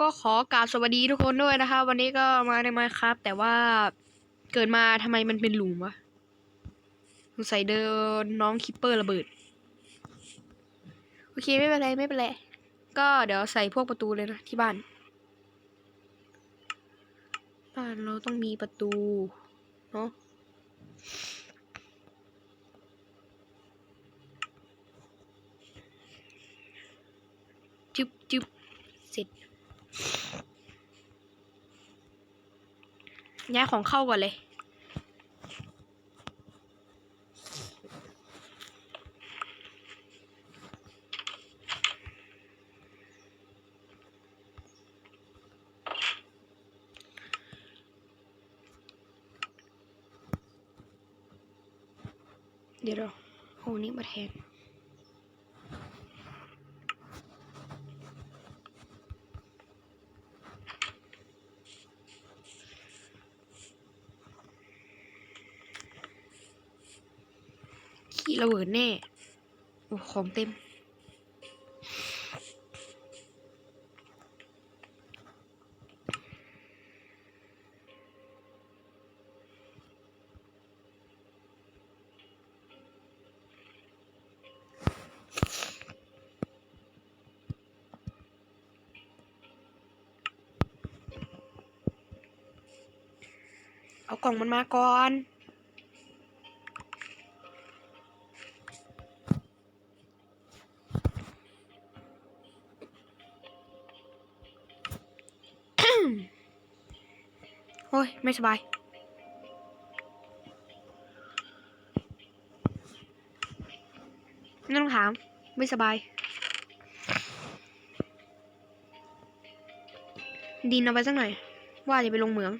ก็ขอกราบสวัสดีทุกคนด้วยนะคะ วันนี้ก็มาในมาครับ แต่ว่าเกิดมาทำไมมันเป็นหลุมวะสงสัยเดินน้องคิปเปอร์ระเบิด โอเคไม่เป็นไรไม่เป็นไร ก็เดี๋ยวใส่พวกประตูเลยนะที่บ้าน บ้านเราต้องมีประตูเนาะจึ๊บจึ๊บ ย้ายของเข้าก่อนเลยเดี๋ยวเราเอาอันนี้มาแทน ระเบิดแน่ โอ้ ของเต็ม เอากล่องมันมาก่อน ไม่สบาย นั่ต้องถาม ไม่สบาย ดินเอาไปสักหน่อย ว่าจะไปลงเหมือง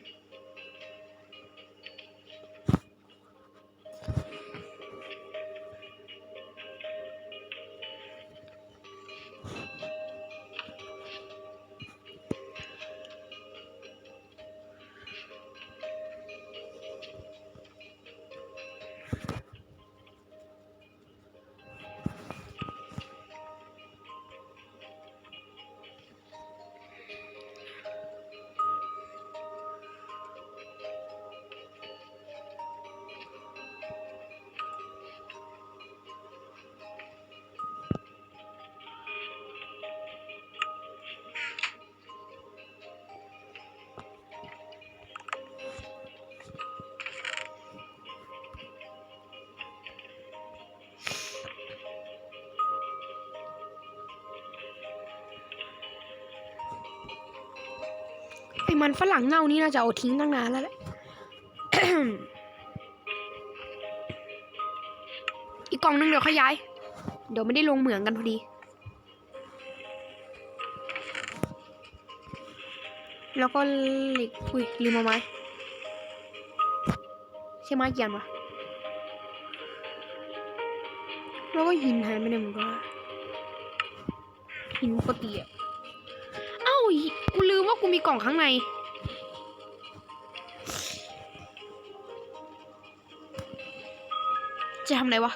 มันฝรั่งเน่านี่น่าจะเอาทิ้งตั้งนานแล้วแหละอีกกล่องนึงเดี๋ยวขยาย เดี๋ยวไม่ได้ลงเหมืองกันพอดี แล้วก็เหล็กอุ้ยลืมเอาไม้ใช่ไม้เกียนปะแล้วก็หินหายไปไหนหมดวะหินปกติอะ มีกล่องข้างใน จะทำอะไรวะ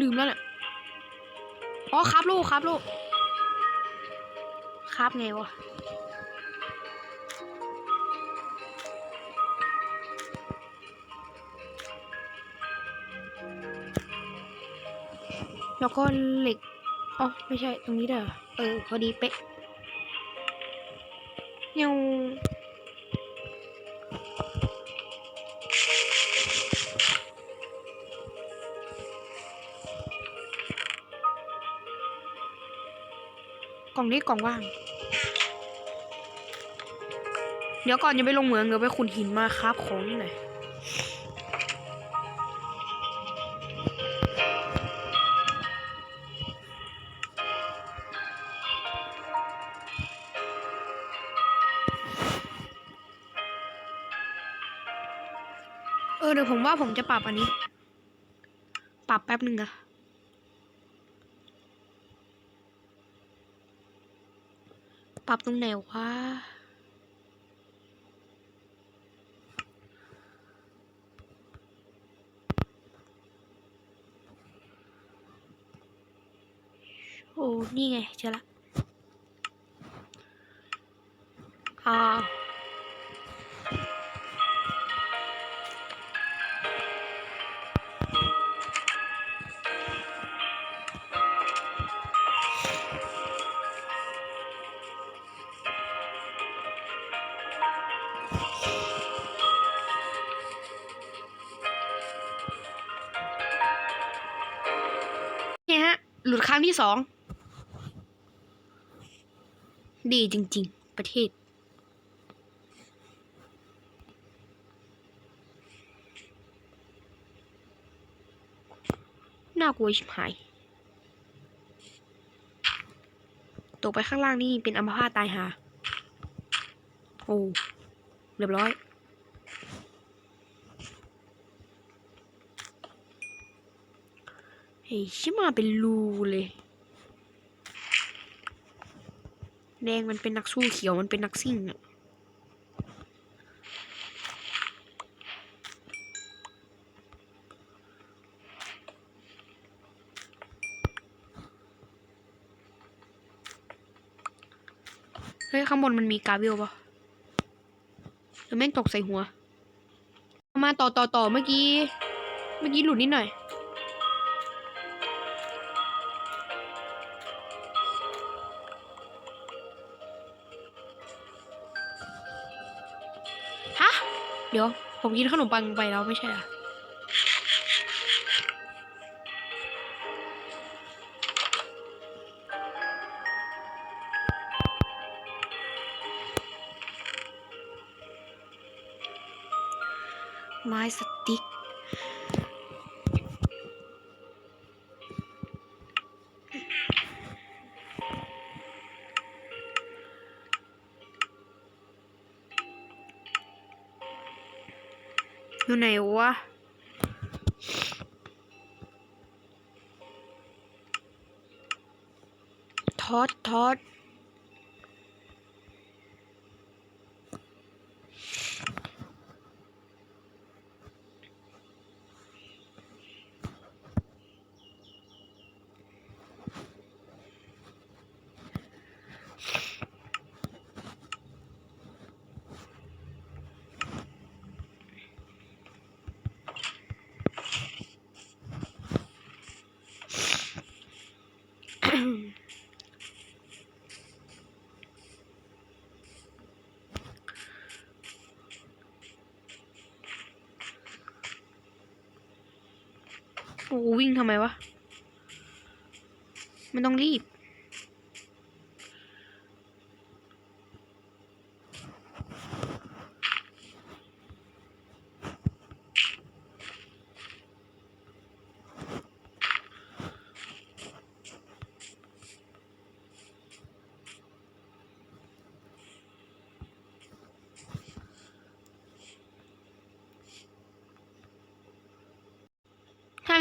ลืมแล้วเนี่ยอ๋อครับลูกครับลูกครับไงวะแล้วก็เหล็กอ๋อไม่ใช่ตรงนี้เด้อเออ พอดีเป๊ะ เงกล่องนี้กล่องว่าง เดี๋ยวก่อนจะไปลงเหมืองเดี๋ยวไปขุดหินมาครับของนี่หน่อย เออเดี๋ยวผมว่าผมจะปรับอันนี้ ปรับแป๊บหนึ่งอะปรับตรงไหนวะโอ้ นี่ไงเจอละอ่า ที่สอง ดีจริง ๆ ประเทศ น่ากลัวชิบหาย ตกไปข้างล่างนี่เป็นอัมพาตตายหา โอ้เรียบร้อยเฮ้ยชิมาเป็นรูเลย แดงมันเป็นนักสู้เขียวมันเป็นนักซิ่งอะเฮ้ย ข้างบนมันมีกาเวลปะหรือแม่งตกใส่หัว มาต่อต่อต่อเมื่อกี้ เมื่อกี้หลุดนิดหน่อย เดี๋ยว ผมกินขนมปังไปแล้วไม่ใช่เหรอ อยู่ไหนวะ ทอดทอด โอ้วิ่งทำไมวะ มันต้องรีบ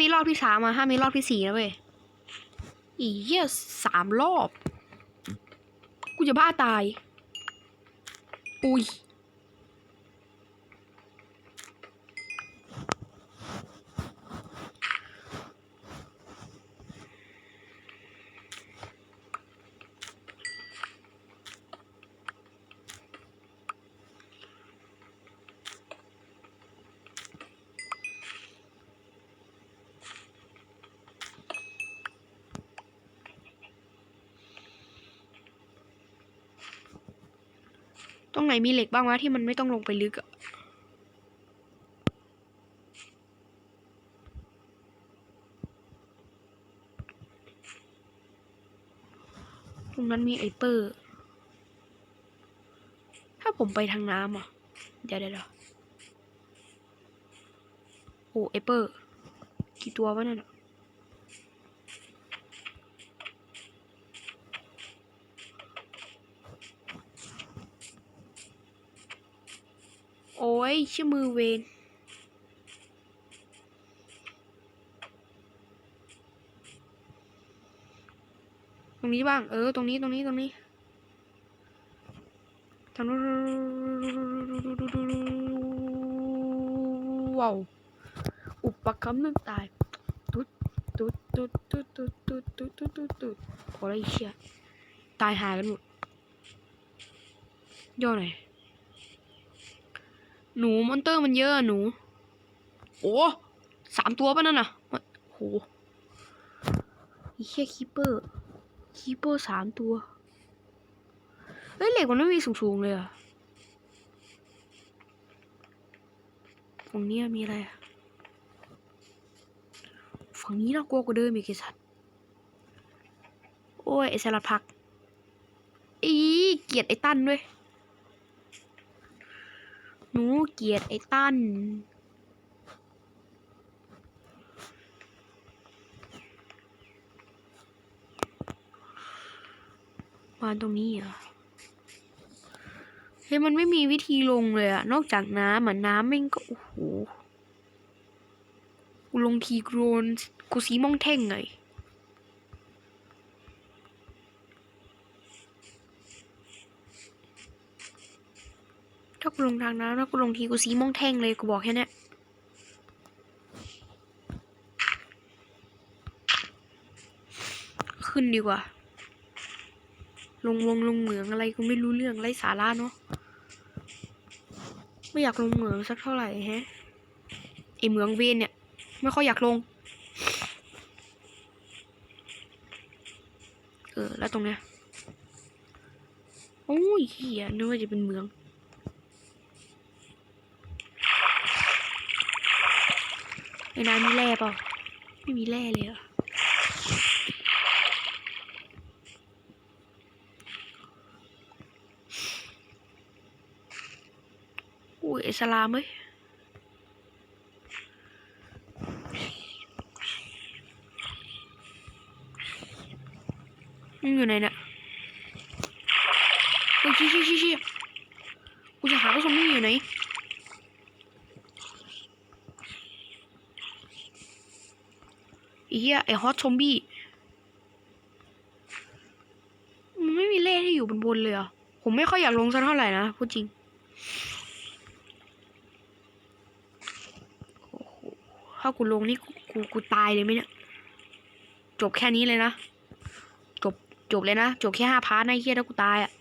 มีรอบที่สามอะห้ามีรอบที่สี่นะเว้ย อีเหี้ยสามรอบ กูจะบ้าตาย อุ้ย ตรงไหนมีเหล็กบ้างวะที่มันไม่ต้องลงไปลึกอะตรงนั้นมีไอเปอร์ ถ้าผมไปทางน้ำอะ เดี๋ยวเดี๋ยวโอ้ไอเปอร์ กี่ตัววะนั่นอะ โอ้ยชื่อมือเวนตรงนี้บ้าง เออ ตรงนี้ ตรงนี้ ตรงนี้ทางนู้นว้าว อุปกรณ์นั่นตายตุ๊ดตุ๊ด ตุ๊ด ตุ๊ด ตุ๊ด ตุ๊ด ตุ๊ด ตุ๊ด ตุ๊ด ตุ๊ดโอ้ยเชี่ยตายหายกันหมดย่อหน่อย หนูมอนเตอร์มันเยอะอะหนู โอ้สามตัวป่ะนั่นน่ะโหอีแค่คีเปอร์คีเปอร์สามตัวเฮ้ยเหล็กมันไม่มีสูงๆเลยอะฝั่งเนี้ยมีอะไรอะฝั่งนี้น่ากลัวกว่าเดิมอีกไอ้สัตว์โอ้ยไอ้สลัดผัก อีเกลียดไอ้ตั้นด้วย หนูเกลียดไอ้ตั้นมาตรงนี้เหรอเฮ้ยมันไม่มีวิธีลงเลยอะนอกจากน้ำอะน้ำแม่งก็ โอ้โห กูลงทีโกรนกูสีม่องแท่งไง ถ้ากูลงทางน้ำถ้ากูลงทีกูสีม่องแท่งเลยกูบอกแค่นี้ขึ้นดีกว่า ลงวงลงเหมืองอะไรกูไม่รู้เรื่องไรสาระเนาะไม่อยากลงเหมืองสักเท่าไหร่แฮะไอเหมืองเวนเนี่ย ไม่ค่อยอยากลง เออแล้วตรงเนี้ยโอ้ยเหี้ยนึกว่าจะเป็นเหมือง ไอ้นายมีแร่เปล่าไม่มีแร่เลยเหรออุ้ยสลามเอ้ยมึงอยู่ไหนเนี่ยเฮ้ยชี้ชี้ชี้ชี้กูจะหากระสุนมึงอยู่ไหน ไอ้ เหี้ยไอ้ฮอตซอมบี้มันไม่มีเล่ที่อยู่บนบนเลยอะผมไม่ค่อยอยากลงสักเท่าไหร่นะพูดจริงถ้ากูลงนี่กูกูตายเลยไหมเนี่ยจบแค่นี้เลยนะ จบจบเลยนะ จบแค่ห้าพาร์ทนะเฮียถ้ากูตายอะ่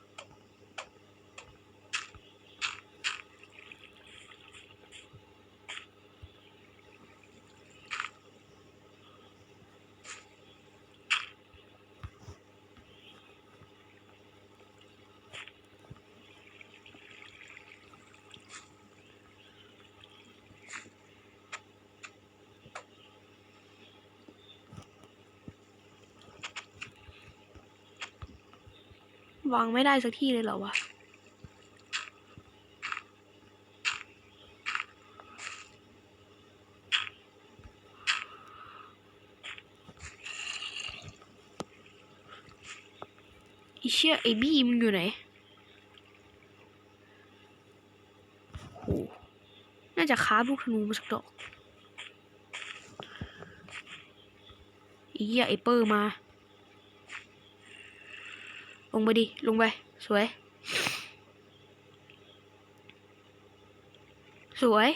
วางไม่ได้สักที่เลยเหรอวะไอเชี่ยไอบี้มึงอยู่ไหนโหน่าจะค้าลูกธนูมาสักดอกไอเหี้ยไอเปอร์มา ลงไปดิ ลงไป สวย สวย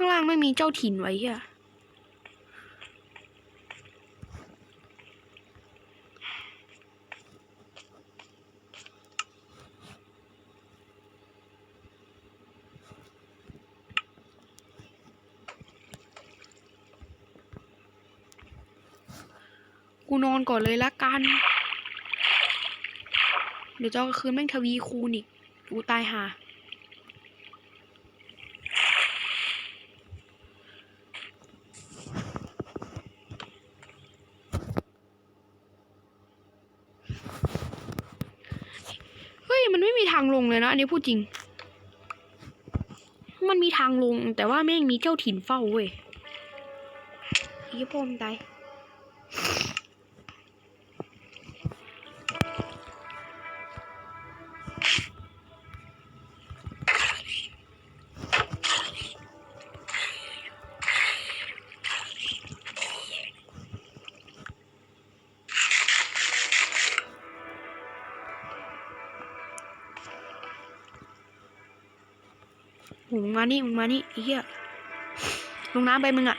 ข้างล่างไม่มีเจ้าถิ่นไว้อะกูนอนก่อนเลยละกัน เดี๋ยวเจ้าคืนแม่งทวีคูณอีก กูตายห่า มันไม่มีทางลงเลยนะอันนี้พูดจริง มันมีทางลงแต่ว่าแม่งมีเจ้าถิ่นเฝ้าเว้ยยี่ปมตาย มึงมานี่มึงมานี่ไอ้เหี้ยลงน้ำไปมึงอะ